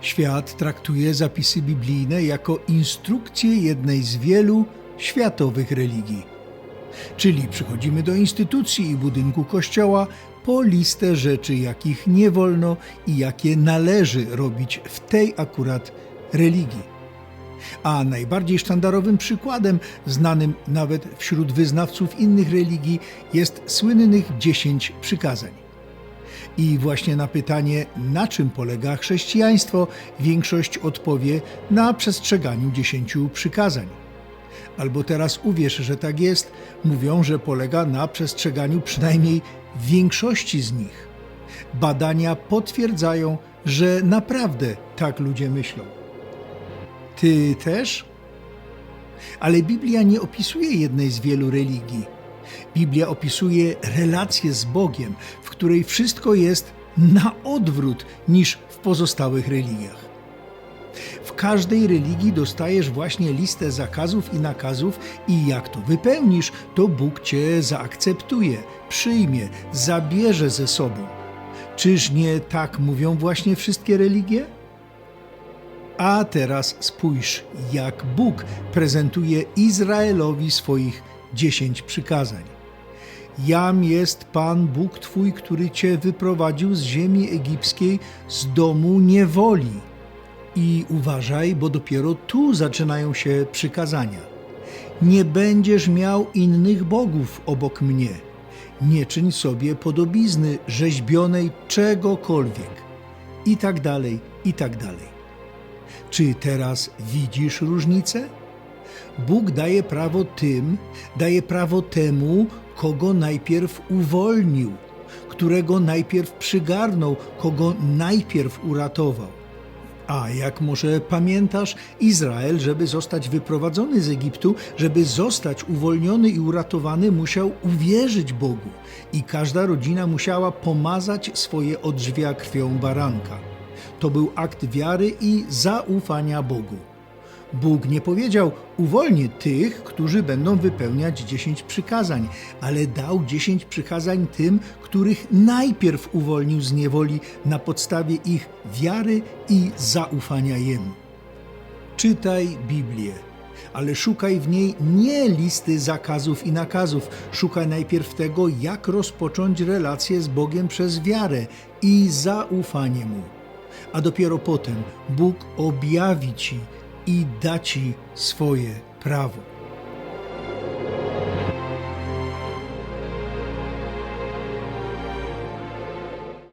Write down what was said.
Świat traktuje zapisy biblijne jako instrukcje jednej z wielu światowych religii. Czyli przychodzimy do instytucji i budynku kościoła po listę rzeczy, jakich nie wolno i jakie należy robić w tej akurat religii. A najbardziej sztandarowym przykładem, znanym nawet wśród wyznawców innych religii, jest słynnych dziesięć przykazań. I właśnie na pytanie, na czym polega chrześcijaństwo, większość odpowie na przestrzeganiu dziesięciu przykazań. Albo teraz uwierz, że tak jest, mówią, że polega na przestrzeganiu przynajmniej większości z nich. Badania potwierdzają, że naprawdę tak ludzie myślą. Ty też? Ale Biblia nie opisuje jednej z wielu religii. Biblia opisuje relację z Bogiem, w której wszystko jest na odwrót niż w pozostałych religiach. W każdej religii dostajesz właśnie listę zakazów i nakazów, i jak to wypełnisz, to Bóg cię zaakceptuje, przyjmie, zabierze ze sobą. Czyż nie tak mówią właśnie wszystkie religie? A teraz spójrz, jak Bóg prezentuje Izraelowi swoich dziesięć przykazań. Jam jest Pan Bóg Twój, który Cię wyprowadził z ziemi egipskiej, z domu niewoli. I uważaj, bo dopiero tu zaczynają się przykazania. Nie będziesz miał innych bogów obok mnie. Nie czyń sobie podobizny rzeźbionej czegokolwiek. I tak dalej, i tak dalej. Czy teraz widzisz różnicę? Bóg daje prawo tym, daje prawo temu, kogo najpierw uwolnił, którego najpierw przygarnął, kogo najpierw uratował. A jak może pamiętasz, Izrael, żeby zostać wyprowadzony z Egiptu, żeby zostać uwolniony i uratowany, musiał uwierzyć Bogu i każda rodzina musiała pomazać swoje odrzwia krwią baranka. To był akt wiary i zaufania Bogu. Bóg nie powiedział: Uwolnię tych, którzy będą wypełniać dziesięć przykazań, ale dał dziesięć przykazań tym, których najpierw uwolnił z niewoli na podstawie ich wiary i zaufania Jemu. Czytaj Biblię, ale szukaj w niej nie listy zakazów i nakazów. Szukaj najpierw tego, jak rozpocząć relację z Bogiem przez wiarę i zaufanie Mu. A dopiero potem Bóg objawi Ci i da Ci swoje prawo.